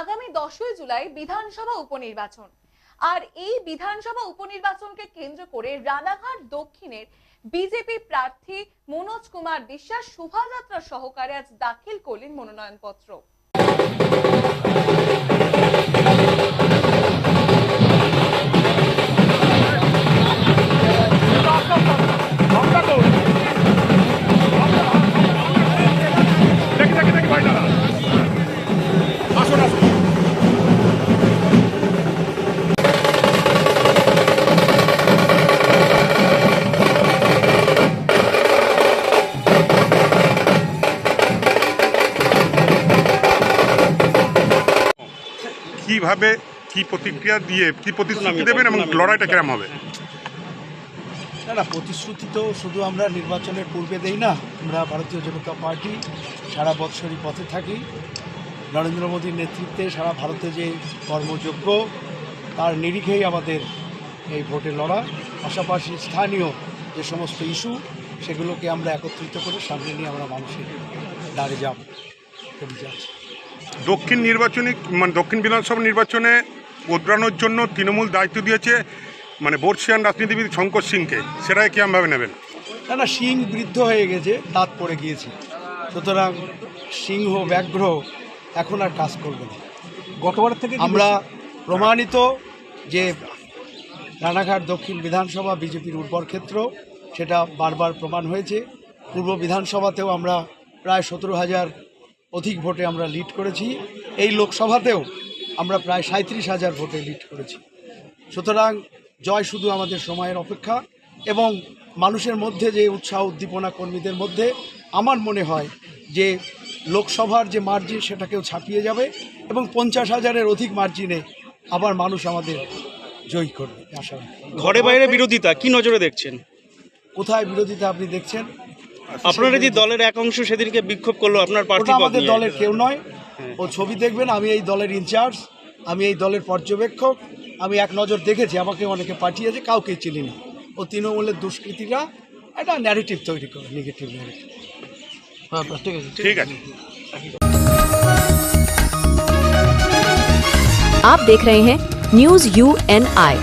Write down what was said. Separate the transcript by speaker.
Speaker 1: আগামী দশই জুলাই বিধানসভা উপনির্বাচন। আর এই বিধানসভা উপনির্বাচনকে কেন্দ্র করে রানাঘাট দক্ষিণের বিজেপি প্রার্থী মনোজ কুমার বিশ্বাস শোভাযাত্রা সহকারে আজ দাখিল করলেন মনোনয়নপত্র।
Speaker 2: কীভাবে কি প্রতিক্রিয়া দিয়ে কি প্রতিশ্রুতি দেবেন এবং লড়াইটা কেরম হবে?
Speaker 3: না না প্রতিশ্রুতি তো শুধু আমরা নির্বাচনের পূর্বে দেই না আমরা ভারতীয় জনতা পার্টি সারা বৎসরই পথে থাকি। নরেন্দ্র মোদীর নেতৃত্বে সারা ভারতে যে কর্মযোগ্য তার নিরিখেই আমাদের এই ভোটে লড়া। পাশাপাশি স্থানীয় যে সমস্ত ইস্যু সেগুলোকে আমরা একত্রিত করে সামনে নিয়ে আমরা মানুষের দাঁড়িয়ে যাব। যাচ্ছি
Speaker 2: দক্ষিণ নির্বাচনী মানে দক্ষিণ বিধানসভা নির্বাচনে উদ্রানোর জন্য তৃণমূল দায়িত্ব দিয়েছে মানে বর্ষিয়ান রাজনীতিবিদ শঙ্কর সিংকে। সেটাই কেমনভাবে নেবেন?
Speaker 3: না না সিং বৃদ্ধ হয়ে গেছে দাঁত পড়ে গিয়েছে। সুতরাং সিংহ ব্যাঘ্র এখন আর কাজ করবে না।
Speaker 4: গতবার থেকে
Speaker 3: আমরা প্রমাণিত যে রানাঘাট দক্ষিণ বিধানসভা বিজেপির উর্বর ক্ষেত্র সেটা বারবার প্রমাণ হয়েছে। পূর্ব বিধানসভাতেও আমরা প্রায় সতেরো হাজার অধিক ভোটে আমরা লিড করেছি। এই লোকসভাতেও আমরা প্রায় সাঁত্রিশ হাজার ভোটে লিড করেছি। সুতরাং জয় শুধু আমাদের সময়ের অপেক্ষা এবং মানুষের মধ্যে যে উৎসাহ উদ্দীপনা কর্মীদের মধ্যে আমার মনে হয় যে লোকসভার যে মার্জিন সেটাকেও ছাপিয়ে যাবে এবং পঞ্চাশ হাজারের অধিক মার্জিনে আবার মানুষ আমাদের জয়ী করবে। আশা।
Speaker 4: ঘরে বাইরে বিরোধিতা কি নজরে দেখছেন?
Speaker 3: কোথায় বিরোধিতা আপনি দেখছেন?
Speaker 4: আপনারা যে দলের এক অংশ সেদিনকে বিক্ষোভ করলো আপনার প্রার্থী
Speaker 3: ওটা
Speaker 4: পদ
Speaker 3: আমাদের
Speaker 4: নিয়ে।
Speaker 3: দলের কেউ নয় ও ছবি দেখবেন আমি এই দলের ইনচার্জ আমি এই দলের পর্যবেক্ষক আমি এক নজর দেখেছি আমাকে অনেকে পাঠিয়েছে কাউকে চিনি না ও তৃণমূলের দুষ্কৃতীরা একটা ন্যারেটিভ তৈরি করে নেগেটিভ ন্যারেটিভ
Speaker 2: ঠিক আছে
Speaker 5: आप देख रहे हैं न्यूज यू एन आई